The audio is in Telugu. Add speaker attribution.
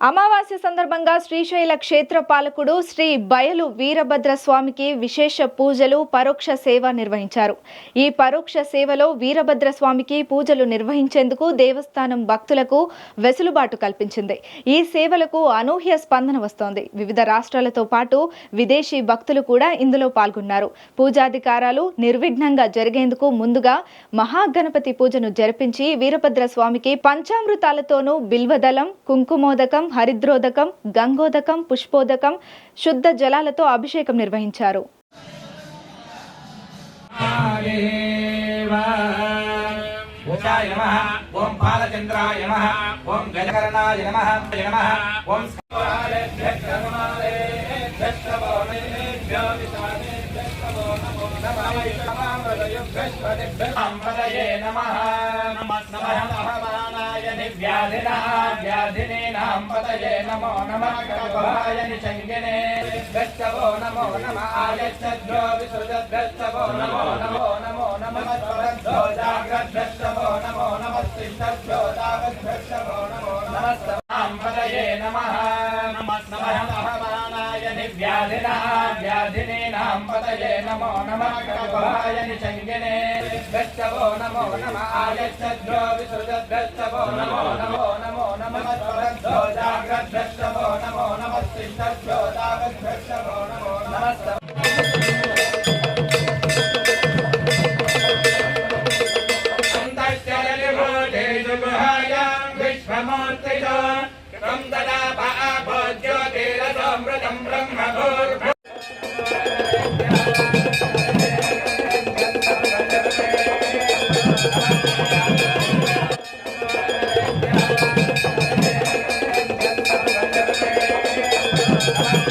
Speaker 1: అమావాస్య సందర్భంగా శ్రీశైల క్షేత్ర పాలకుడు శ్రీ బయలు వీరభద్ర స్వామికి విశేష పూజలు పరోక్ష సేవ నిర్వహించారు. ఈ పరోక్ష సేవలో వీరభద్ర స్వామికి పూజలు నిర్వహించేందుకు దేవస్థానం భక్తులకు వెసులుబాటు కల్పించింది. ఈ సేవలకు అనూహ్య స్పందన వస్తోంది. వివిధ రాష్ట్రాలతో పాటు విదేశీ భక్తులు కూడా ఇందులో పాల్గొన్నారు. పూజాధికారాలు నిర్విఘ్నంగా జరిగేందుకు ముందుగా మహాగణపతి పూజను జరిపించి వీరభద్ర స్వామికి పంచామృతాలతోనూ బిల్వదళం కుంకుమోదకం హరిద్రోదకం గంగోదకం పుష్పోదకం శుద్ధ జలాలతో అభిషేకం నిర్వహించారు.
Speaker 2: ఓంకాయ నమః ఓం బాలచంద్రాయ నమ ఓం గజకర్ణాయ నమః నమః ఓం సంపదయే నమః నమః. మహమానాయ నివ్యాధినః వ్యాధినీనాం పదయే నమో నమః కల్పహాయ నిశంగినే. గచ్చవో నమో నమః ఆయచ్చద్రో విసృజద్గచ్చవో నమో నమో నమో నమః స్వరద్ధో జాగ్రద్గచ్చవో నమో నమః సిద్ధద్రో జాగ్రద్గచ్చవో నమో నమః సంపదయే నమః. నమః మహమానాయ నివ్యాధినః వ్యాధినీనాం పదయే నమో నమః కల్పహాయ నిశంగినే. గచ్చవో నమో నమః ఆయచ్చద్రో విసృజద్గచ్చవో నమో నమో నమో నమః స్వరద్ధో జాగ్రద్గచ్చవో నమో నమః సిద్ధద్రో జాగ్రద్గచ్చవో నమో నమః విశ్వమూర్తిజో
Speaker 3: Thank you.